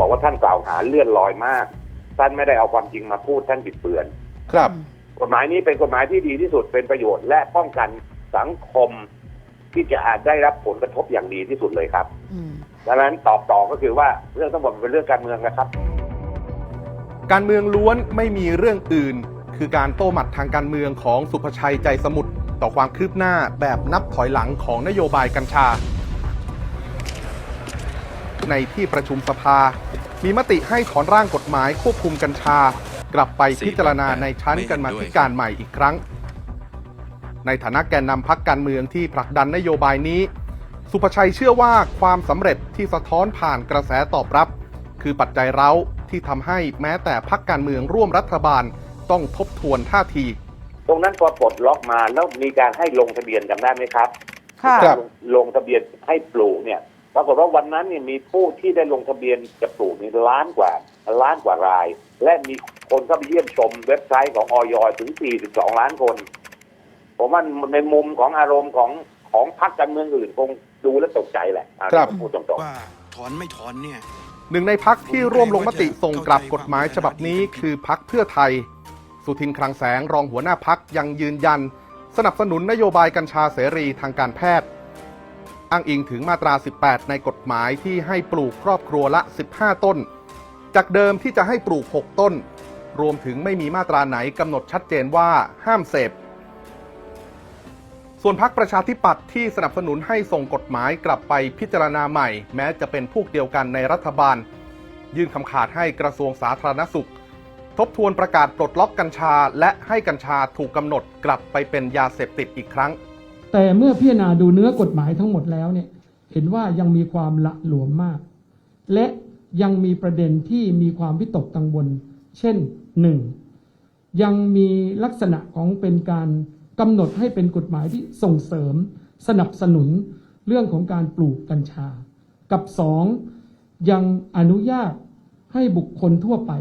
บอกว่าท่านกล่าวหาเลื่อนลอยมาก ท่านไม่ได้เอาความจริงมาพูดท่านบิดเบือน ครับ กฎหมายนี้เป็นกฎหมายที่ดีที่สุดเป็นประโยชน์และป้องกันสังคม ที่จะอาจได้รับผลกระทบอย่างดีที่สุดเลยครับอืม ดังนั้นตอบต่อก็คือว่าเรื่องทั้งหมดมันเป็นเรื่องการเมืองนะครับ การเมืองล้วนไม่มีเรื่องอื่น คือการโต้หมัดทางการเมืองของสุภชัยใจสมุทรต่อความคืบหน้าแบบนับถอยหลังของนโยบายกัญชา ในที่ประชุมสภา มีมติให้ถอนร่างกฎหมายควบคุมกัญชา กลับไปพิจารณาในชั้นกันมาธิการใหม่อีกครั้ง ในฐานะแกนนำพักการเมืองที่ผลักดันนโยบายนี้ สุภชัยเชื่อว่าความสำเร็จที่สะท้อนผ่านกระแสตอบรับ คือปัจจัยเร้าที่ทำให้แม้แต่พักการเมืองร่วมรัฐบาลต้องทบทวนท่าที ตรงนั้นพอปลดล็อกมาแล้วมีการให้ลงทะเบียนจำได้ไหมครับค่ะครับลงลงทะเบียนให้ปลูกเนี่ย ปรากฏว่าวันนั้นเนี่ยมีผู้ที่ได้ลงทะเบียนจะปลูกนี่ล้านกว่าล้านกว่าราย และมีคนเข้าไปเยี่ยมชมเว็บไซต์ของออยถึง 42 ล้านคน ผมว่าในมุมของอารมณ์ของของพรรคการเมืองอื่นคงดูแล้วตกใจแหละอะครับพูดตรงว่าถอนไม่ถอนเนี่ยหนึ่งในพักที่ร่วมลงมติส่งกลับกฎหมายฉบับนี้คือพักเพื่อไทย สุทินคลังแสงรองหัวหน้าพักยังยืนยัน สนับสนุนนโยบายกัญชาเสรีทางการแพทย์ อ้างอิงถึงมาตรา 18 ในกฎหมายที่ให้ปลูกครอบครัวละ 15 ต้น จากเดิมที่จะให้ปลูก 6 ต้น รวมถึงไม่มีมาตราไหนกำหนดชัดเจนว่าห้ามเสพส่วนพักประชาธิปัตย์ที่สนับสนุนให้ส่งกฎหมายกลับไปพิจารณาใหม่ แม้จะเป็นพวกเดียวกันในรัฐบาล ยื่นคำขาดให้กระทรวงสาธารณสุข ทบทวนประกาศปลดล็อกกัญชา และให้กัญชาถูกกำหนดกลับไปเป็นยาเสพติดอีกครั้ง แต่เมื่อพิจารณาดูเนื้อกฎหมายทั้งหมดแล้วเนี่ยเห็นว่ายังมีความละหลวมมาก และยังมีประเด็นที่มีความวิตกกังวล เช่นหนึ่งยังมีลักษณะของเป็นการกำหนดให้เป็นกฎหมายที่ส่งเสริม สนับสนุนเรื่องของการปลูกกัญชา กับสองยังอนุญาตให้บุคคลทั่วไป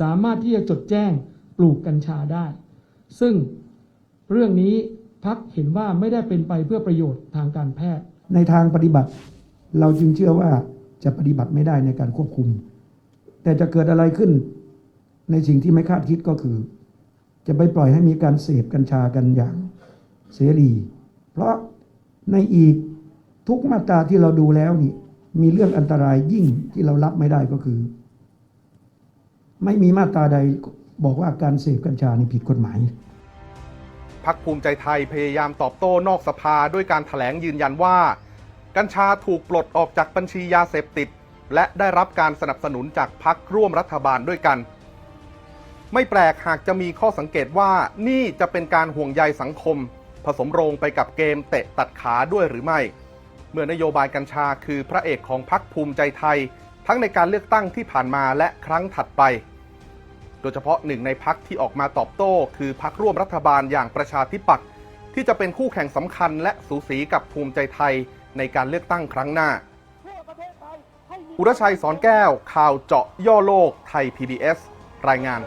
สามารถที่จะจดแจ้งปลูกกัญชาได้ ซึ่งเรื่องนี้ พักเห็นว่าไม่ได้เป็นไปเพื่อประโยชน์ทางการแพทย์ ในทางปฏิบัติ เราจึงเชื่อว่าจะปฏิบัติไม่ได้ในการควบคุม แต่จะเกิดอะไรขึ้น ในสิ่งที่ไม่คาดคิดก็คือ จะไปปล่อยให้มีการเสพกัญชากันอย่างเสรี เพราะในอีกทุกมาตราที่เราดูแล้วนี่มีเรื่องอันตรายยิ่งที่เรารับไม่ได้ก็คือ ไม่มีมาตราใดบอกว่าการเสพกัญชานี่ผิดกฎหมาย พักภูมิใจไทยพยายามตอบโต้นอกสภาด้วยการถแถลงยืนยันว่า กัญชาถูกปลดออกจากบัญชียาเสพติด และได้รับการสนับสนุนจากพักร่วมรัฐบาลด้วยกัน ไม่แปลกหากจะมีข้อสังเกตว่านี่จะเป็นการห่วงใยสังคม ผสมโรงไปกับเกมเตะตัดขาด้วยหรือไม่ เมื่อนโยบายกัญชาคือพระเอกของพักภูมิใจไทย ทั้งในการเลือกตั้งที่ผ่านมาและครั้งถัดไป โดยเฉพาะหนึ่งในพักที่ออกมาตอบโต้ คือพักร่วมรัฐบาลอย่างประชาธิปัตย์ที่จะเป็นคู่แข่งสำคัญและสูสีกับภูมิใจไทยในการเลือกตั้งครั้งหน้า อุรชัยสอนแก้ว ข่าวเจาะย่อโลกไทย PBS รายงาน